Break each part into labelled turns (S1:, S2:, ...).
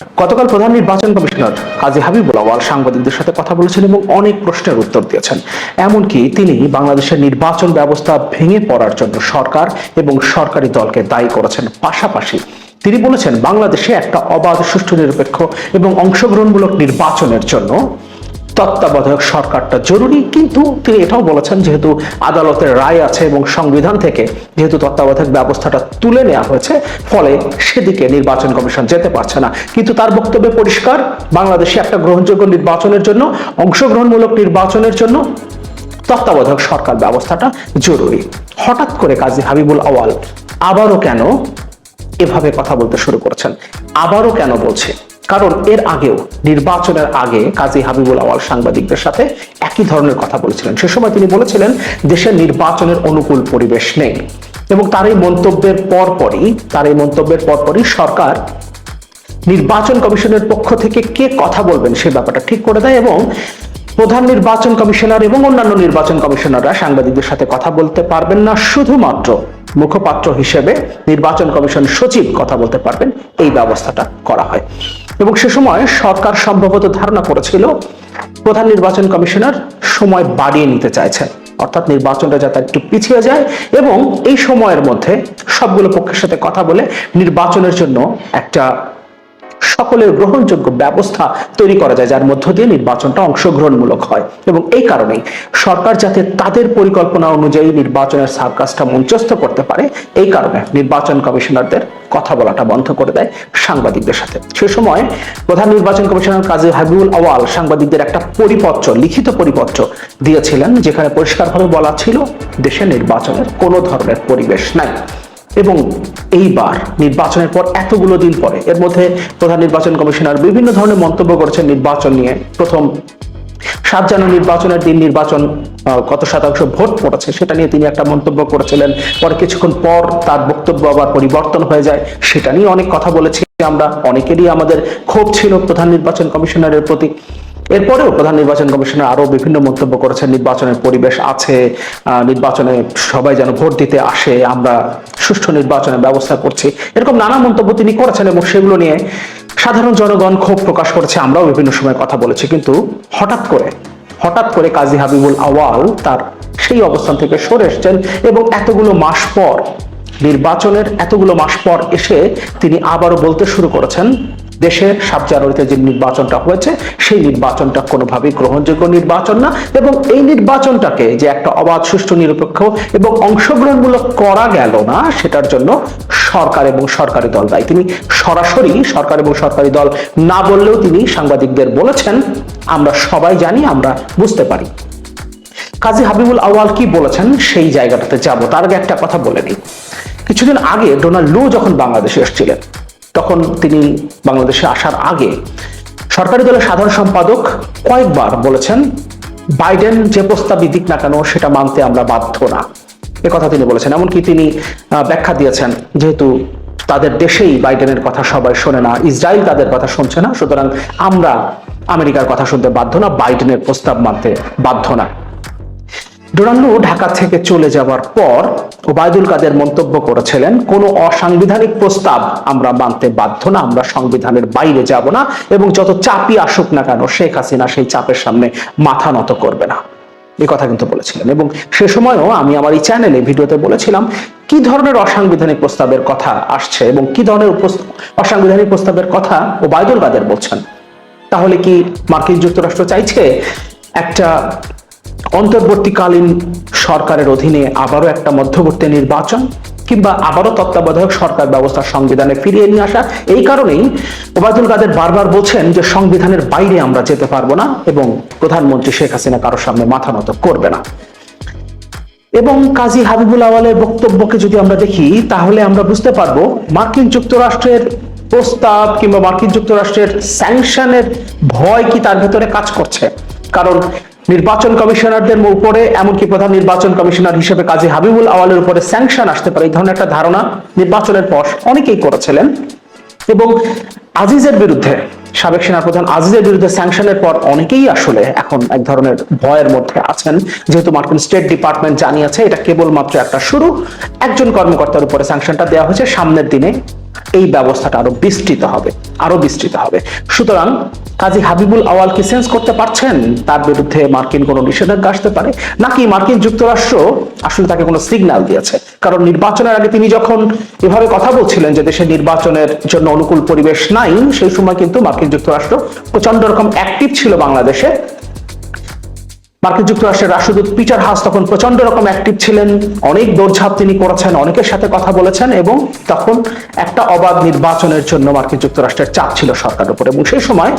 S1: গতকাল প্রধান নির্বাচন কমিশনার কাজী হাবিবুল আওয়াল সাংবাদিকদের সাথে কথা বলেছেন এবং অনেক প্রশ্নের উত্তর দিয়েছেন। এমনকি তিনি বাংলাদেশের নির্বাচন ব্যবস্থা ভেঙে পড়ার জন্য সরকার এবং সরকারি দলকে দায়ী করেছেন। পাশাপাশি তিনি বলেছেন, বাংলাদেশে একটা অবাধ, সুষ্ঠু, নিরপেক্ষ এবং অংশগ্রহণমূলক নির্বাচনের জন্য তত্ত্বাবধায়ক সরকারটা জরুরি, কিন্তু তিনি এটাও বলেছেন যেহেতু আদালতের রায় আছে এবং সংবিধান থেকে যেহেতু তত্ত্বাবধায়ক ব্যবস্থাটা তুলে নেওয়া হয়েছে, ফলে সেদিকে নির্বাচন কমিশন যেতে পারছে না। কিন্তু তার বক্তব্যে পরিষ্কার, বাংলাদেশে একটা গ্রহণযোগ্য নির্বাচনের জন্য, অংশগ্রহণমূলক নির্বাচনের জন্য তত্ত্বাবধায়ক সরকার ব্যবস্থাটা জরুরি। হঠাৎ করে কাজী হাবিবুল আওয়াল আবারও কেন এভাবে কথা বলতে শুরু করেছেন? আবারও কেন বলছে? কারণ এর আগেও, নির্বাচনের আগে কাজী হাবিবুল আওয়াল সাংবাদিকদের সাথে একই ধরনের কথা বলেছিলেন। সে সময় তিনি বলেছিলেন, দেশের নির্বাচনের অনুকূল পরিবেশ নেই। এবং তার এই মন্তব্যের পরপরই, তার এই মন্তব্যের পরপরই সরকার নির্বাচন কমিশনের পক্ষ থেকে কে কথা বলবেন সে ব্যাপারটা ঠিক করে দেয় এবং প্রধান নির্বাচন কমিশনার এবং অন্যান্য নির্বাচন কমিশনাররা সাংবাদিকদের সাথে কথা বলতে পারবেন না। শুধুমাত্র মুখপাত্র হিসেবে নির্বাচন কমিশন সচিব কথা বলতে পারবেন। এই ব্যবস্থাটা করা হয়। এবং সে সময় সরকার সম্ভবত ধারণা করেছিল, প্রধান নির্বাচন কমিশনার সময় বাড়িয়ে নিতে চাইছেন অর্থাৎ নির্বাচনটা যাতে একটু পিছিয়ে যায় এবং এই সময়ের মধ্যে সবগুলো পক্ষের সাথে কথা বলে নির্বাচনের জন্য একটা সকলের গ্রহণযোগ্য ব্যবস্থা তৈরি করা যায়, যার মধ্য দিয়ে নির্বাচনটা অংশগ্রহণমূলক হয়। এবং এই কারণেই সরকার যাতে তাদের পরিকল্পনা অনুযায়ী নির্বাচনের সার্কাসটা মঞ্চস্থ করতে পারে, এই কারণে নির্বাচন কমিশনারদের কথা বলাটা বন্ধ করে দেয় সাংবাদিকদের সাথে। সে সময় প্রধান নির্বাচন কমিশনার কাজী হাবিবুল আওয়াল সাংবাদিকদের একটা পরিপত্র, লিখিত পরিপত্র দিয়েছিলেন, যেখানে পরিষ্কারভাবে বলা ছিল, দেশে নির্বাচনের কোনো ধরনের পরিবেশ নাই। এবং এইবার নির্বাচনের পর এতগুলো দিন পরে, এর মধ্যে প্রধান নির্বাচন কমিশনার বিভিন্ন ধরনের মন্তব্য করেছেন নির্বাচন নিয়ে। প্রথম, সাত জানুয়ারি নির্বাচনের দিন নির্বাচন কত শতাংশ ভোট পড়েছে, সেটা নিয়ে তিনি একটা মন্তব্য করেছিলেন। পরে কিছুক্ষণ পর তার বক্তব্য আবার পরিবর্তন হয়ে যায়, সেটা নিয়ে অনেক কথা বলেছি আমরা। অনেকেরই আমাদের ক্ষোভ ছিল প্রধান নির্বাচন কমিশনারের প্রতি। এরপরেও প্রধান নির্বাচন কমিশনার আরও বিভিন্ন মন্তব্য করেছেন, নির্বাচনের পরিবেশ আছে নির্বাচনে সবাই যেন ভোট দিতে আসে, আমরা সুষ্ঠু নির্বাচনের ব্যবস্থা করছি। এরকম নানা মন্তব্য তিনি করেছেন এবং সেগুলো নিয়ে সাধারণ জনগণ ক্ষোভ প্রকাশ করেছে, আমরাও বিভিন্ন সময় কথা বলেছি। কিন্তু হঠাৎ করে হঠাৎ করে কাজী হাবিবুল আওয়াল তার সেই অবস্থান থেকে সরে এসছেন এবং এতগুলো মাস পর, নির্বাচনের এতগুলো মাস পর এসে তিনি আবারও বলতে শুরু করেছেন দেশের সাত জানুয়ারিতে যে নির্বাচনটা হয়েছে, সেই নির্বাচনটা কোনোভাবেই গ্রহণযোগ্য নির্বাচন না এবং এই নির্বাচনটাকে যে একটা অবাধ, সুষ্ঠু, নিরপেক্ষ এবং অংশগ্রহণমূলক করা গেল না, সেটার জন্য সরকার এবং সরকারি দল দায়ী। তিনি সরাসরি সরকার এবং সরকারি দল না বললেও তিনি সাংবাদিকদের বলেছেন, আমরা সবাই জানি, আমরা বুঝতে পারি। কাজী হাবিবুল আওয়াল কি বলেছেন, সেই জায়গাটাতে যাব। তার আগে একটা কথা বলে নিই। কিছুদিন আগে ডোনাল্ড লু যখন বাংলাদেশে এসেছিলেন তখন তিনি বাংলাদেশে আসার আগে সরকারি দলের সাধারণ সম্পাদক কয়েকবার বলেছেন, বাইডেন যে প্রস্তাবই দিক না কেন সেটা মানতে আমরা বাধ্য না। এ কথা তিনি বলেছেন। এমনকি তিনি ব্যাখ্যা দিয়েছেন, যেহেতু তাদের দেশেই বাইডেনের কথা সবাই শোনে না, ইসরায়েল তাদের কথা শুনছে না, সুতরাং আমরা আমেরিকার কথা শুনতে বাধ্য না, বাইডেনের প্রস্তাব মানতে বাধ্য না। ডোনাল্ডো ঢাকা থেকে চলে যাওয়ার পর ওবায়দুল কাদের মন্তব্য করেছিলেন, কোনো অসাংবিধানিক প্রস্তাব আমরা মানতে বাধ্য না, আমরা সংবিধানের বাইরে যাব না এবং যত চাপই আসুক না কেন, শেখ হাসিনা সেই চাপের সামনে মাথা নত করবে না। এই কথা কিন্তু বলেছিলেন এবং সে সময়ও আমি আমার এই চ্যানেলে ভিডিওতে বলেছিলাম, কি ধরনের অসাংবিধানিক প্রস্তাবের কথা আসছে এবং কি ধরনের অসাংবিধানিক প্রস্তাবের কথা ওবায়দুল কাদের বলছেন? তাহলে কি মার্কিন যুক্তরাষ্ট্র চাইছে একটা অন্তর্বর্তীকালীন সরকারের অধীনে আবারও একটা মধ্যবর্তী নির্বাচন কিংবা আবারও তত্ত্বাবধায়ক সরকার ব্যবস্থা সংবিধানে ফিরিয়ে নিয়ে আসা। এই কারণেই ওবায়দুল কাদের বারবার বলছেন যে সংবিধানের বাইরে আমরা যেতে পারব না এবং প্রধানমন্ত্রী শেখ হাসিনা কারোর সামনে মাথা নত করবে না। এবং কাজী হাবিবুল আওয়ালের বক্তব্যকে যদি আমরা দেখি, তাহলে আমরা বুঝতে পারব মার্কিন যুক্তরাষ্ট্রের প্রস্তাব কিংবা মার্কিন যুক্তরাষ্ট্রের স্যাংশনের ভয় কি তার ভেতরে কাজ করছে। কারণ নির্বাচন কমিশনারদের উপরে, এমনকি প্রধান নির্বাচন কমিশনার হিসেবে কাজী হাবিবুল আওয়ালের উপরে স্যাংশন আসতে পারে। এই ধরনের একটা ধারণা নির্বাচনের পর অনেকেই করেছিলেন। এবং আজিজের বিরুদ্ধে, সাবেক সেনাপ্রধান আজিজের বিরুদ্ধে স্যাংশনের পর অনেকেই আসলে এখন এক ধরনের ভয়ের মধ্যে আছেন। যেহেতু মার্কিন স্টেট ডিপার্টমেন্ট জানিয়েছে, এটা কেবলমাত্র একটা শুরু। একজন কর্মকর্তার উপরে স্যাংশনটা দেওয়া হয়েছে। সামনের দিনে এই ব্যবস্থাটা আরও বিস্তৃত হবে, আরও বিস্তৃত হবে। সুতরাং কাজী হাবিবুল আওয়ালকে সেন্স করতে পারছেন? তার বিরুদ্ধে মার্কিন কোনো নিষেধাজ্ঞা আসতে পারে? নাকি মার্কিন যুক্তরাষ্ট্র আসলে তাকে কোনো সিগন্যাল দিয়েছে? কারণ নির্বাচনের আগে তিনি যখন এভাবে কথা বলছিলেন যে দেশে নির্বাচনের জন্য অনুকূল পরিবেশ নাই, সেই সময় কিন্তু মার্কিন যুক্তরাষ্ট্র প্রচণ্ড রকম অ্যাক্টিভ ছিল বাংলাদেশে। মার্কিন যুক্তরাষ্ট্রের রাষ্ট্রদূত পিটার হাস তখন প্রচণ্ড রকম অ্যাক্টিভ ছিলেন। অনেক দৌড়ঝাঁপ তিনি করেছেন, অনেকের সাথে কথা বলেছেন এবং তখন একটা অবাধ নির্বাচনের জন্য মার্কিন যুক্তরাষ্ট্রের চাপ ছিল সরকারের উপরে এবং সেই সময়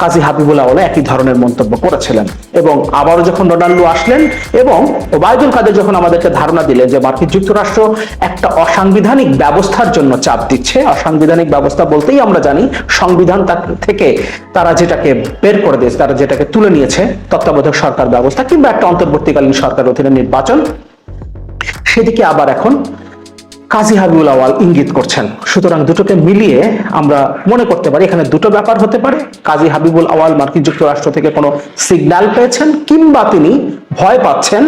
S1: কাজী হাবিবুল আওয়ালা একই ধরনের মন্তব্য করেছিলেন। এবং আবারও যখন রোনাল্ডো আসলেন এবং ওবায়দুল কাদের যখন আমাদেরকে ধারণা দিলেন যে মার্কিন যুক্তরাষ্ট্র একটা অসাংবিধানিক ব্যবস্থার জন্য চাপ দিচ্ছে, অসাংবিধানিক ব্যবস্থা বলতেই আমরা জানি সংবিধান থেকে তারা যেটাকে বের করে দিয়েছে, তারা যেটাকে তুলে নিয়েছে, তত্ত্বাবধায়ক সরকার ব্যবস্থা কিংবা একটা অন্তর্বর্তীকালীন সরকার অধীনে নির্বাচন, সেদিকে আবার এখন কাজী হাবিবুল আওয়াল ইঙ্গিত করছেন। সুতরাং দুটোকে মিলিয়ে আমরা মনে করতে পারি, এখানে দুটো ব্যাপার হতে পারে। কাজী হাবিবুল আওয়াল মার্কিন যুক্তরাষ্ট্র থেকে কোনো সিগন্যাল পেয়েছেন, কিংবা তিনি ভয় পাচ্ছেন,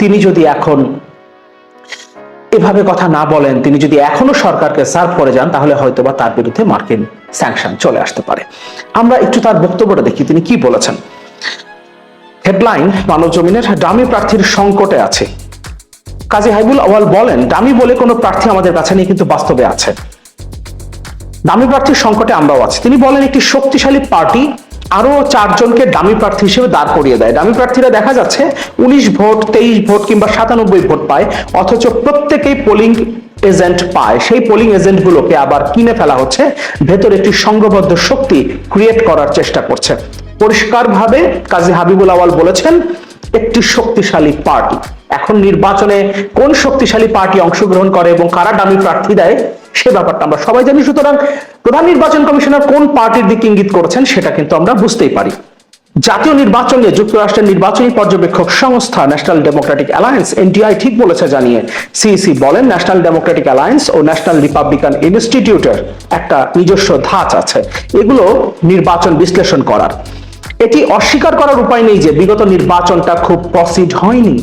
S1: তিনি যদি এখন এভাবে কথা না বলেন, তিনি যদি এখনও সরকারকে সার্ভ করে যান, তাহলে হয়তো বা তার বিরুদ্ধে মার্কিন স্যাংশন চলে আসতে পারে। আমরা একটু তার বক্তব্যটা দেখি, তিনি কি বলেছেন। হেডলাইন মানব জমিনের ডামি প্রার্থীর সংকটে আছে। কাজী হাইবুল আওয়াল বলেন, দামি বলে কোনো প্রার্থী আমাদের কাছে নেই, কিন্তু বাস্তবে আছে। দামি প্রার্থীর সংকটে আমরাও আছি। তিনি বলেন, একটি শক্তিশালী পার্টি আরও চারজনকে দামি প্রার্থী হিসেবে দাঁড় করিয়ে দেয়। দামি প্রার্থীরা দেখা যাচ্ছে উনিশ ভোট, তেইশ ভোট কিংবা সাতানব্বই ভোট পায়, অথচ প্রত্যেকেই পোলিং এজেন্ট পায়। সেই পোলিং এজেন্ট গুলোকে আবার কিনে ফেলা হচ্ছে। ভেতরে একটি সংঘবদ্ধ শক্তি ক্রিয়েট করার চেষ্টা করছে। পরিষ্কারভাবে কাজী হাবিবুল আওয়াল বলেছেন একটি শক্তিশালী পার্টি। এখন নির্বাচনে কোন শক্তিশালী পার্টি অংশগ্রহণ করে এবং কারা দামি প্রার্থী দেয়, সে ব্যাপারটা আমরা সবাই জানি। সুতরাং প্রধান নির্বাচন কমিশনার কোন পার্টির দিকে ইঙ্গিত করেছেন, সেটা কিন্তু আমরা বুঝতেই পারি। জাতীয় নির্বাচন নিয়ে যুক্তরাষ্ট্রের নির্বাচনী পর্যবেক্ষক সংস্থা ন্যাশনাল ডেমোক্রেটিক অ্যালায়েন্স, এনটিআই ঠিক বলেছে জানিয়ে সিইসি বলেন, ন্যাশনাল ডেমোক্রেটিক অ্যালায়েন্স ও ন্যাশনাল রিপাবলিকান ইনস্টিটিউটের একটা নিজস্ব ধাঁচ আছে। এগুলো নির্বাচন বিশ্লেষণ করার। এটি অস্বীকার করার উপায় নেই যে বিগত নির্বাচনটা খুব প্রসিড হয়নি।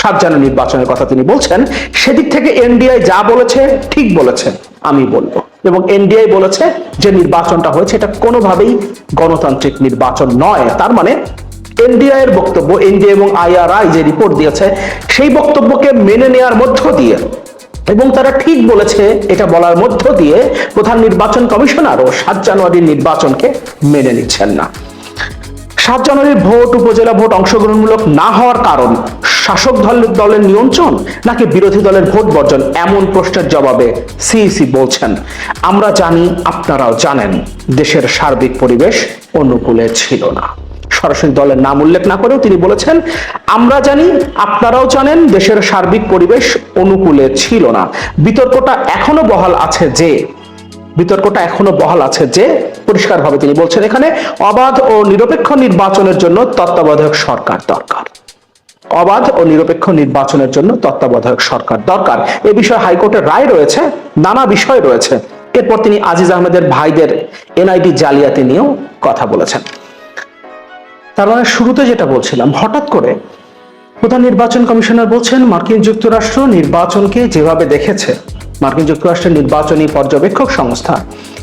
S1: সাত জানুয়ারি নির্বাচনের কথা তিনি বলছেন, সেদিক থেকে এনডিআই যা বলেছে, ঠিক বলেছে, আমি বলব। এবং এনডিআই বলেছে যে নির্বাচনটা হয়েছে, এটা কোনোভাবেই গণতান্ত্রিক নির্বাচন নয়। তার মানে এনডিআই এর বক্তব্য এনডিআই এবং আইআরআই যে রিপোর্ট দিয়েছে, সেই বক্তব্যকে মেনে নেওয়ার মধ্য দিয়ে এবং তারা ঠিক বলেছে, এটা বলার মধ্য দিয়ে প্রধান নির্বাচন কমিশনারও সাত জানুয়ারির নির্বাচনকে মেনে নিচ্ছেন না। সাত জানুয়ারির ভোট, উপজেলা ভোট অংশগ্রহণমূলক না হওয়ার কারণ? শাসক দলের দলের নিয়ন্ত্রণ নাকি বিরোধী দলের ভোট বর্জন? এমন প্রশ্নের জবাবে সিইসি বলছেন। আমরা জানি, আপনারাও জানেন। দেশের সার্বিক পরিবেশ অনুকূলে ছিল না। সরাসরি দলের নাম উল্লেখ না করেও তিনি বলেছেন, আমরা জানি, আপনারাও জানেন, দেশের সার্বিক পরিবেশ অনুকূলে ছিল না। বিতর্কটা এখনও বহাল আছে যে বিতর্কটা এখনও বহাল আছে যে পরিষ্কারভাবে তিনি বলছেন এখানে অবাধ ও নিরপেক্ষ নির্বাচনের জন্য তত্ত্বাবধায়ক সরকার দরকার। অবাধ ও নিরপেক্ষ নির্বাচনের জন্য তত্ত্বাবধায়ক সরকার দরকার। এ বিষয়ে হাইকোর্টের রায় রয়েছে, নানা বিষয় রয়েছে। এরপর তিনি আজিজ আহমেদের ভাইদের এনআইডি জালিয়াতি নিয়েও কথা বলেছেন। তার মানে শুরুতে যেটা বলছিলাম, হঠাৎ করে প্রধান নির্বাচন কমিশনার বলছেন, মার্কিন যুক্তরাষ্ট্র নির্বাচনকে যেভাবে দেখেছে মার্কিন যুক্তরাষ্ট্রের নির্বাচনী পর্যবেক্ষক সংস্থা।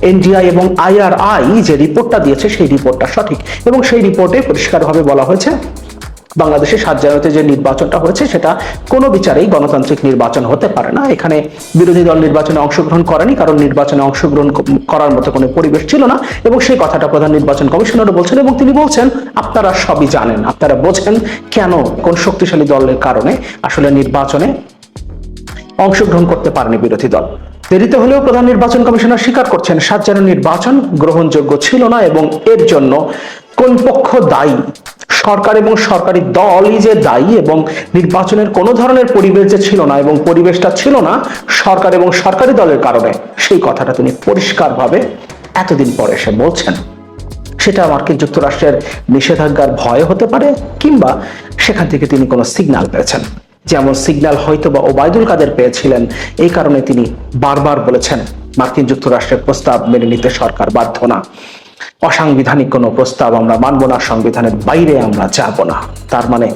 S1: এনডিআই এবং আইআরআই যে রিপোর্টটা দিয়েছে, সেই রিপোর্টটা সঠিক এবং সেই রিপোর্টে পরিষ্কারভাবে বলা হয়েছে, বাংলাদেশের সাত জানুয়ারিতে যে নির্বাচনটা হয়েছে, সেটা কোনো বিচারেই গণতান্ত্রিক নির্বাচন হতে পারে না। এখানে বিরোধী দল নির্বাচনে অংশগ্রহণ করেনি, কারণ নির্বাচনে অংশগ্রহণ করার মতো কোনো পরিবেশ ছিল না এবং সেই কথাটা প্রধান নির্বাচন কমিশনারও বলছেন এবং তিনি বলছেন, আপনারা সবই জানেন, আপনারা বোঝেন কেন কোন শক্তিশালী দলের কারণে আসলে নির্বাচনে অংশগ্রহণ করতে পারেনি বিরোধী দল। দেরিতে হলেও প্রধান নির্বাচন কমিশনার স্বীকার করছেন, সাত জানুয়ারি নির্বাচন গ্রহণযোগ্য ছিল না এবং এর জন্য কোন পক্ষ দায়ী? সরকার এবং সরকারি দলই যে দায়ী এবং নির্বাচনের কোনো ধরনের পরিবেশ যে ছিল না এবং পরিবেশটা ছিল না সরকার এবং সরকারি দলের কারণে, সেই কথাটা তিনি পরিষ্কারভাবে এতদিন পরে এসে বলছেন। সেটা মার্কিন যুক্তরাষ্ট্রের নিষেধাজ্ঞার ভয় হতে পারে কিংবা সেখান থেকে তিনি কোনো সিগন্যাল পেয়েছেন? যেমন সিগন্যাল হয়তো বা ওবায়দুল কাদের পেয়েছিলেন, এই কারণে তিনি বারবার বলেছেন, মার্কিন যুক্তরাষ্ট্রের প্রস্তাব মেনে নিতে সরকার বাধ্য না। অসাংবিধানিক কোনো প্রস্তাব আমরা মানব না, সংবিধানের বাইরে আমরা যাব না। তার মানে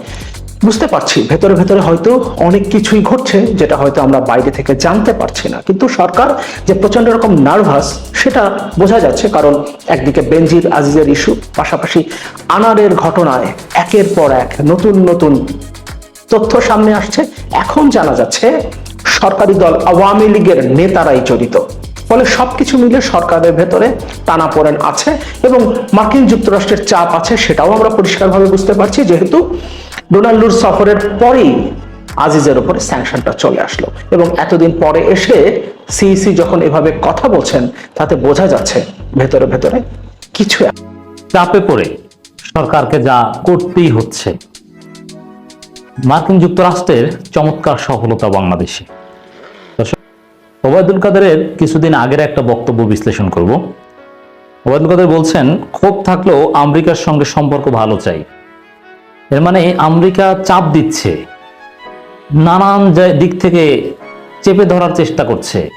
S1: বুঝতে পারছি, ভেতরে ভেতরে হয়তো অনেক কিছুই ঘটছে যেটা হয়তো আমরা বাইরে থেকে জানতে পারছি না। কিন্তু সরকার যে প্রচণ্ড রকম নার্ভাস, সেটা বোঝা যাচ্ছে কারণ একদিকে বেনজির আজিজের ইস্যু, পাশাপাশি আনারের ঘটনায় একের পর এক নতুন নতুন তথ্য সামনে আসছে। এখন জানা যাচ্ছে সরকারি দল আওয়ামী লীগের নেতারাই জড়িত। ফলে সবকিছু মিলে সরকারের ভেতরে টানাপোড়েন আছে এবং মার্কিন যুক্তরাষ্ট্রের চাপ আছে সেটাও আমরা পরিষ্কারভাবে বুঝতে পারছি। যেহেতু ডোনাল্ডুর সফরের পরেই আজিজের উপরে স্যাংশনটা চলে আসলো এবং এতদিন পরে এসে সিইসি যখন এভাবে কথা বলছেন, তাতে বোঝা যাচ্ছে ভেতরে ভেতরে কিছু
S2: চাপে পড়ে সরকারকে যা করতেই হচ্ছে। মার্কিন যুক্তরাষ্ট্রের চমৎকার সফলতা বাংলাদেশে। ওবায়দুল কাদেরের কিছুদিন আগের একটা বক্তব্য বিশ্লেষণ করব। ওবায়দুল কাদের বলছেন, ক্ষোভ থাকলেও আমেরিকার সঙ্গে সম্পর্ক ভালো চাই। এর মানে আমেরিকা চাপ দিচ্ছে। নানান দিক থেকে চেপে ধরার চেষ্টা করছে।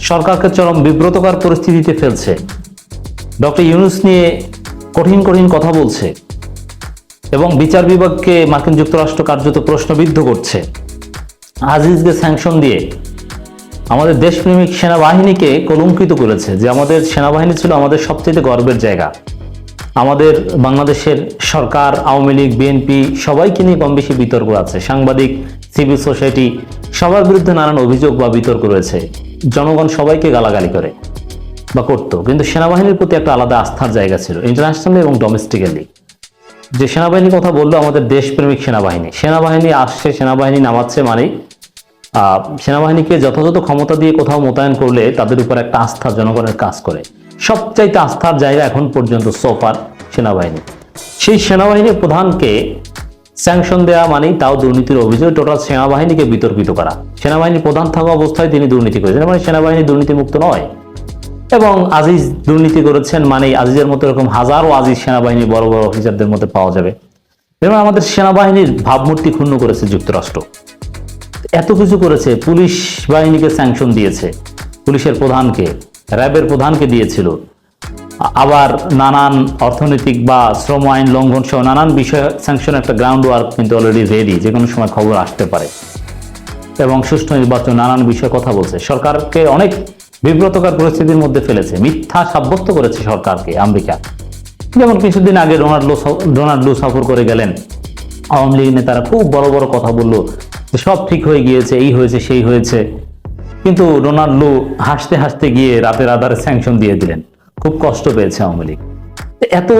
S2: সরকারকে চরম বিব্রতকর পরিস্থিতিতে ফেলছে। ডক্টর ইউনুস নিয়ে কঠিন কঠিন কথা বলছে। এবং বিচার বিভাগকে মার্কিন যুক্তরাষ্ট্র কার্যত প্রশ্নবিদ্ধ করছে। আজিজকে স্যাংশন দিয়ে আমাদের দেশপ্রেমিক সেনাবাহিনীকে কলঙ্কিত করেছে যে আমাদের সেনাবাহিনী ছিল আমাদের সবচেয়ে গর্বের জায়গা। আমাদের বাংলাদেশের সরকার, আওয়ামী লীগ, বিএনপি সবাইকে নিয়ে কম বেশি বিতর্ক আছে। সাংবাদিক, সিভিল সোসাইটি সবার বিরুদ্ধে নানান অভিযোগ বা বিতর্ক রয়েছে। জনগণ সবাইকে গালাগালি করে বা করতো। কিন্তু সেনাবাহিনীর প্রতি একটা আলাদা আস্থার জায়গা ছিল, ইন্টারন্যাশনালি এবং ডোমেস্টিক্যালি। যে সেনাবাহিনীর কথা বলল আমাদের দেশপ্রেমিক সেনাবাহিনী। সেনাবাহিনী আসছে, সেনাবাহিনী নামাচ্ছে মানেই সেনাবাহিনীকে যথাযথ ক্ষমতা দিয়ে কোথাও মোতায়েন করলে তাদের উপর একটা আস্থা জনগণের কাজ করে। সবচাইতে আস্থার জায়গা এখন পর্যন্ত সোফার সেনাবাহিনী। সেই সেনাবাহিনীর প্রধানকে স্যাংশন দেওয়া মানেই তাও দুর্নীতির অভিযোগ টোটাল সেনাবাহিনীকে বিতর্কিত করা। সেনাবাহিনীর প্রধান থাকা অবস্থায় তিনি দুর্নীতি করেছেন মানে সেনাবাহিনী দুর্নীতিমুক্ত নয়। এবং আজিজ দুর্নীতি করেছেন মানে আজিজের মতো এরকম হাজারো আজিজ সেনাবাহিনী বড় বড় অফিসারদের মধ্যে পাওয়া যাবে। এবং আমাদের সেনাবাহিনীর ভাবমূর্তি ক্ষুণ্ণ করেছে যুক্তরাষ্ট্র। এত কিছু করেছে, পুলিশ বাহিনীকে স্যাংশন দিয়েছে, পুলিশের প্রধানকে, র্যাবের প্রধানকে দিয়েছিল। আবার নানান অর্থনৈতিক বা শ্রম আইন লঙ্ঘন সহ নানান বিষয়ে স্যাংশন একটা গ্রাউন্ড ওয়ার্ক কিন্তু অলরেডি রেডি যে কোনো সময় খবর আসতে পারে। এবং সুষ্ঠু নির্বাচন নানান বিষয়ে কথা বলছে। সরকারকে অনেক বিব্রতকর পরিস্থিতির মধ্যে ফেলেছে, মিথ্যা সাব্যস্ত করেছে সরকারকে, আমেরিকা। যেমন কিছুদিন আগে ডোনাল্ড ডোনাল্ড সফর করে গেলেন। আওয়ামী লীগ নেতারা খুব বড় বড় কথা বলল, যে সব ঠিক হয়ে গিয়েছে, এই হয়েছে, সেই হয়েছে। কিন্তু রোনাল্ডো হাসতে হাসতে গিয়ে রাতের আধারে স্যাংশন দিয়ে দিলেন। খুব কষ্ট পেয়েছে আওয়ামী লীগ। এত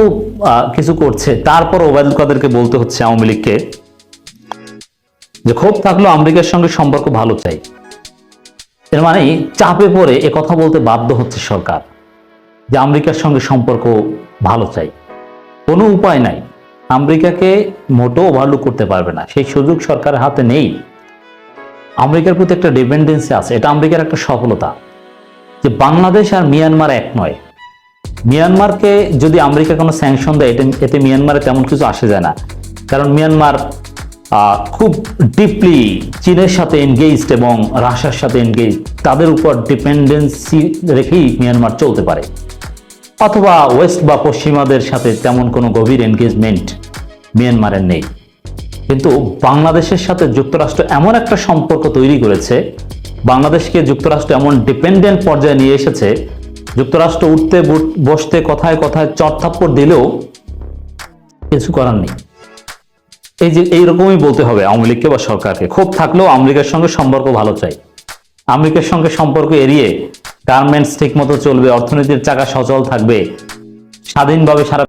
S2: কিছু করছে, তারপর ওবায়দুল কাদেরকে বলতে হচ্ছে আওয়ামী লীগকে যে ক্ষোভ থাকলেও আমেরিকার সঙ্গে সম্পর্ক ভালো চাই। এর মানে চাপে পড়ে এ কথা বলতে বাধ্য হচ্ছে সরকার যে আমেরিকার সঙ্গে সম্পর্ক ভালো চাই। কোনো উপায় নাই। আমেরিকাকে মোটো ওভারলুক করতে পারবে না। সেই সুযোগ সরকারের হাতে নেই। আমেরিকার প্রতি একটা ডিপেন্ডেন্সি আছে। এটা আমেরিকার একটা সফলতা। যে বাংলাদেশ আর মিয়ানমার এক নয়। মিয়ানমারকে যদি আমেরিকা কোনো স্যাংশন দেয় এতে মিয়ানমারে তেমন কিছু আসে যায় না। কারণ মিয়ানমার খুব ডিপলি চীনের সাথে এনগেজড এবং রাশিয়ার সাথে এনগেজ তাদের উপর ডিপেন্ডেন্সি রেখেই মিয়ানমার চলতে পারে। অথবা ওয়েস্ট বা পশ্চিমাদের সাথে তেমন কোনো গভীর এনগেজমেন্ট মিয়ানমারের নেই। কিন্তু বাংলাদেশের সাথে যুক্তরাষ্ট্র এমন একটা সম্পর্ক তৈরি করেছে, বাংলাদেশকে যুক্তরাষ্ট্র এমন ডিপেন্ডেন্ট পর্যায়ে নিয়ে এসেছে, যুক্তরাষ্ট্র উঠতে বসতে কথায় কথায় চটথাপ্পড় দিলেও কিছু করার নেই। এই যে এইরকমই বলতে হবে আওয়ামী লীগকে বা সরকারকে। ক্ষোভ থাকলেও আমেরিকার সঙ্গে সম্পর্ক ভালো চাই। আমেরিকার সঙ্গে সম্পর্ক এড়িয়ে গার্মেন্টস ঠিক মতো চলবে, অর্থনীতির চাকা সচল থাকবে, স্বাধীনভাবে সারা